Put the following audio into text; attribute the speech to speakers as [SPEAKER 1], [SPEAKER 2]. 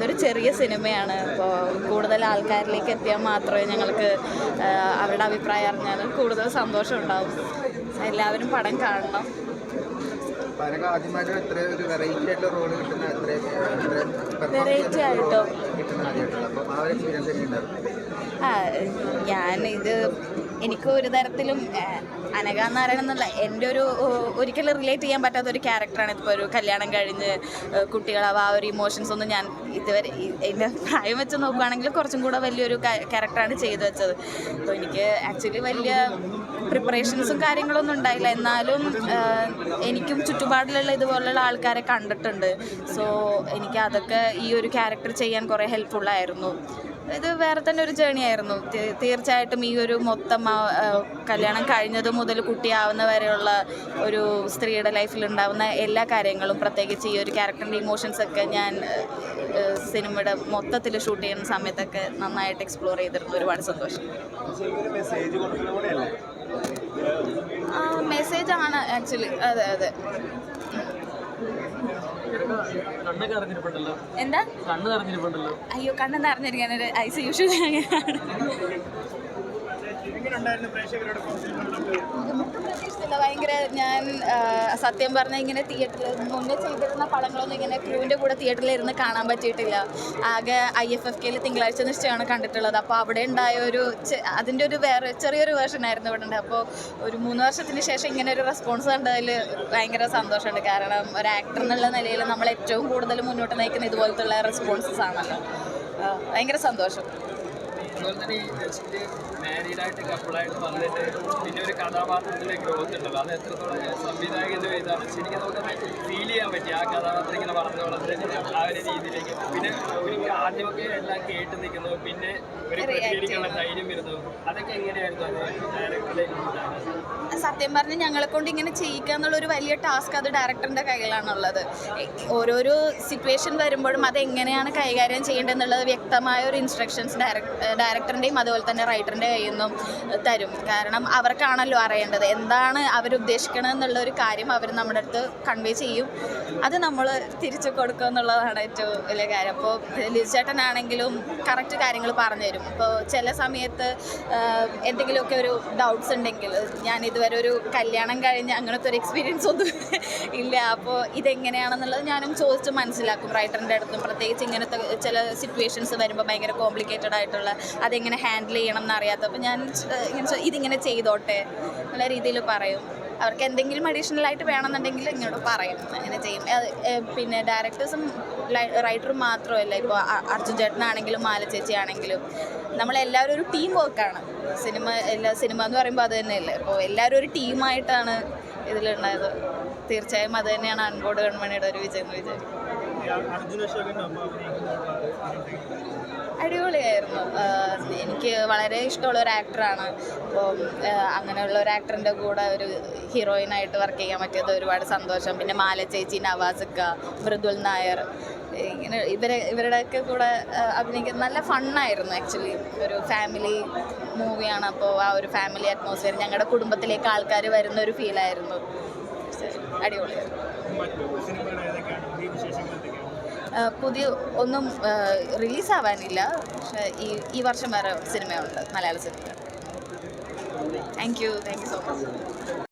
[SPEAKER 1] അതൊരു ചെറിയ സിനിമയാണ്. അപ്പോൾ കൂടുതൽ ആൾക്കാരിലേക്ക് എത്തിയാൽ മാത്രമേ ഞങ്ങൾക്ക് അവരുടെ അഭിപ്രായം അറിഞ്ഞാൽ കൂടുതൽ സന്തോഷം ഉണ്ടാവും. എല്ലാവരും പടം കാണണം.
[SPEAKER 2] വെറൈറ്റി
[SPEAKER 1] ആയിട്ടോ?
[SPEAKER 2] ആ
[SPEAKER 1] ഞാൻ ഇത് എനിക്ക് ഒരു തരത്തിലും അനഘ നാരായണൻ എന്നുള്ള എന്റെ ഒരു ഒരിക്കലും റിലേറ്റ് ചെയ്യാൻ പറ്റാത്ത ഒരു ക്യാരക്ടറാണ് ഇപ്പോൾ ഒരു കല്യാണം കഴിഞ്ഞ് കുട്ടികളാവുക ആ ഒരു ഇമോഷൻസ് ഒന്നും ഞാൻ ഇതുവരെ എന്റെ പ്രായം വെച്ച് നോക്കുകയാണെങ്കിൽ കുറച്ചും കൂടെ വലിയൊരു ക്യാരക്ടറാണ് ചെയ്തു വെച്ചത്. അപ്പോൾ എനിക്ക് ആക്ച്വലി വലിയ പ്രിപ്പറേഷൻസും കാര്യങ്ങളൊന്നും ഉണ്ടായില്ല. എന്നാലും എനിക്കും ചുറ്റുപാടിലുള്ള ഇതുപോലുള്ള ആൾക്കാരെ കണ്ടിട്ടുണ്ട്. സോ എനിക്ക് അതൊക്കെ ഈ ഒരു ക്യാരക്ടർ ചെയ്യാൻ കുറേ ഹെൽപ്ഫുള്ളായിരുന്നു ഇത് വേറെ തന്നെ ഒരു ജേണി ആയിരുന്നു. തീർച്ചയായിട്ടും ഈ ഒരു മൊത്തം കല്യാണം കഴിഞ്ഞത് മുതൽ കുട്ടിയാവുന്ന വരെയുള്ള ഒരു സ്ത്രീയുടെ ലൈഫിൽ ഉണ്ടാവുന്ന എല്ലാ കാര്യങ്ങളും പ്രത്യേകിച്ച് ഈ ഒരു ക്യാരക്ടറിന്റെ ഇമോഷൻസ് ഒക്കെ ഞാൻ സിനിമയുടെ മൊത്തത്തിൽ ഷൂട്ട് ചെയ്യുന്ന സമയത്തൊക്കെ നന്നായിട്ട് എക്സ്പ്ലോർ ചെയ്തിരുന്നു ഒരുപാട് സന്തോഷം. ആ മെസ്സേജ് ആണ് ആക്ച്വലി അതെ അതെ. എന്താ? അയ്യോ കണ്ണെന്ന് അറിഞ്ഞിരിക്കാൻ ഐസ് യൂഷ്വൽ പ്രതീക്ഷിച്ചില്ല. ഭയങ്കര ഞാൻ സത്യം പറഞ്ഞ ഇങ്ങനെ തിയേറ്ററിൽ മുന്നേ ചെയ്തിരുന്ന പടങ്ങളൊന്നും ഇങ്ങനെ ക്രൂവിന്റെ കൂടെ തിയേറ്ററിൽ ഇരുന്ന് കാണാൻ പറ്റിയിട്ടില്ല. ആകെ ഐ എഫ് എഫ് കെയിൽ തിങ്കളാഴ്ച നിശ്ചയമാണ് കണ്ടിട്ടുള്ളത്. അപ്പോൾ അവിടെ ഉണ്ടായ ഒരു അതിന്റെ ഒരു വേറെ ചെറിയൊരു വേർഷൻ ആയിരുന്നു ഇവിടെ ഉണ്ട് അപ്പോൾ ഒരു മൂന്ന് വർഷത്തിന് ശേഷം ഇങ്ങനെ ഒരു റെസ്പോൺസ് കണ്ടതിൽ ഭയങ്കര സന്തോഷമുണ്ട്. കാരണം ഒരു ആക്ടർ എന്നുള്ള നിലയിൽ നമ്മൾ ഏറ്റവും കൂടുതൽ മുന്നോട്ട് നയിക്കുന്ന ഇതുപോലത്തുള്ള റെസ്പോൺസസ് ആണല്ലോ. ഭയങ്കര സന്തോഷം.
[SPEAKER 3] അതുപോലെ തന്നെ ഈ ജസ്റ്റ് മാരീഡ് ആയിട്ട് കപ്പിളായിട്ട് വന്നിട്ട് പിന്നെ ഒരു കഥാപാത്രത്തിന്റെ ഗ്രോത്ത് ഉണ്ടല്ലോ അത് എത്രത്തോളം സംവിധായകന്റെ ഇതാണ്. ശരിക്കും നമുക്ക് ഫീൽ ചെയ്യാൻ പറ്റി. ആ കഥാപാത്രം ഇങ്ങനെ വളർന്നു വളർന്ന് ആ ഒരു രീതിയിലേക്ക്. പിന്നെ ഒരു ആദ്യമൊക്കെ എല്ലാം കേട്ട് നിൽക്കുന്നു. പിന്നെ ഒരു പ്രതികരിക്കാനുള്ള ധൈര്യം വരുന്നു. അതൊക്കെ എങ്ങനെയായിരുന്നു അത്? ഡയറക്ടറുടെ
[SPEAKER 1] സത്യം പറഞ്ഞ് ഞങ്ങളെ കൊണ്ട് ഇങ്ങനെ ചെയ്യിക്കുക എന്നുള്ള ഒരു വലിയ ടാസ്ക് അത് ഡയറക്ടറിന്റെ കയ്യിലാണുള്ളത്. ഓരോരോ സിറ്റുവേഷൻ വരുമ്പോഴും അത് എങ്ങനെയാണ് കൈകാര്യം ചെയ്യേണ്ടത് എന്നുള്ളത് വ്യക്തമായ ഒരു ഇൻസ്ട്രക്ഷൻസ് ഡയറക്ടറിന്റെയും അതുപോലെ തന്നെ റൈറ്ററിന്റെ കയ്യിൽ നിന്നും തരും. കാരണം അവർക്കാണല്ലോ അറിയേണ്ടത്. എന്താണ് അവരുദ്ദേശിക്കണത് എന്നുള്ള ഒരു കാര്യം അവർ നമ്മുടെ അടുത്ത് കൺവേ ചെയ്യും. അത് നമ്മൾ തിരിച്ചു കൊടുക്കുക എന്നുള്ളതാണ് ഏറ്റവും വലിയ കാര്യം. അപ്പോൾ ലിജേട്ടനാണെങ്കിലും കറക്റ്റ് കാര്യങ്ങൾ പറഞ്ഞു തരും അപ്പോൾ ചില സമയത്ത് എന്തെങ്കിലുമൊക്കെ ഒരു ഡൗട്ട്സ് ഉണ്ടെങ്കിൽ ഞാൻ ഇതുവരെ ഒരു കല്യാണം കഴിഞ്ഞ് അങ്ങനത്തെ ഒരു എക്സ്പീരിയൻസ് ഒന്നും ഇല്ല. അപ്പോൾ ഇതെങ്ങനെയാണെന്നുള്ളത് ഞാനും ചോദിച്ച് മനസ്സിലാക്കും. റൈറ്ററിന്റെ അടുത്തും പ്രത്യേകിച്ച് ഇങ്ങനത്തെ ചില സിറ്റുവേഷൻസ് വരുമ്പോൾ ഭയങ്കര കോംപ്ലിക്കേറ്റഡ് ആയിട്ടുള്ള അതെങ്ങനെ ഹാൻഡിൽ ചെയ്യണം എന്നറിയാത്ത അപ്പോൾ ഞാൻ ഇങ്ങനെ ഇതിങ്ങനെ ചെയ്തോട്ടെ നല്ല രീതിയിൽ പറയും. അവർക്ക് എന്തെങ്കിലും അഡീഷണൽ ആയിട്ട് വേണമെന്നുണ്ടെങ്കിൽ ഇങ്ങോട്ട് പറയും. അങ്ങനെ ചെയ്യും. പിന്നെ ഡയറക്ടേഴ്സും റൈറ്ററും മാത്രമല്ല. ഇപ്പോൾ അർജുൻ ചേട്ടനാണെങ്കിലും മാല ചേച്ചി ആണെങ്കിലും നമ്മളെല്ലാവരും ഒരു ടീം വർക്കാണ് സിനിമ എല്ലാ സിനിമ എന്ന് പറയുമ്പോൾ അത് തന്നെയല്ലേ? അപ്പോൾ എല്ലാവരും ഒരു ടീമായിട്ടാണ് ഇതിലുണ്ടായത് തീർച്ചയായും അത് തന്നെയാണ് അൺബോർഡ് കൺമണിയുടെ ഒരു വിജയം എന്ന് വിചാരിക്കും
[SPEAKER 3] അർജുന അശോകന്റെ അമ്മ
[SPEAKER 1] അടിപൊളിയായിരുന്നു. എനിക്ക് വളരെ ഇഷ്ടമുള്ള ഒരു ആക്ടറാണ് അപ്പം അങ്ങനെയുള്ള ഒരു ആക്ടറിന്റെ കൂടെ ഒരു ഹീറോയിനായിട്ട് വർക്ക് ചെയ്യാൻ പറ്റിയത് ഒരുപാട് സന്തോഷം. പിന്നെ മാല ചേച്ചി നവാസിക്ക മൃദുൽ നായർ. ഇങ്ങനെ ഇവരെ ഇവരുടെയൊക്കെ കൂടെ അഭിനയിക്കുന്ന നല്ല ഫണ്ണായിരുന്നു ആക്ച്വലി ഒരു ഫാമിലി മൂവിയാണ് അപ്പോൾ ആ ഒരു ഫാമിലി അറ്റ്മോസ്ഫിയർ ഞങ്ങളുടെ കുടുംബത്തിലേക്ക് ആൾക്കാർ വരുന്ന ഒരു ഫീലായിരുന്നു അടിപൊളിയായിരുന്നു പുതിയ ഒന്നും റിലീസാവാനില്ല പക്ഷേ ഈ ഈ വർഷം വേറെ സിനിമയുണ്ട് മലയാള cinema. Thank you thank you so much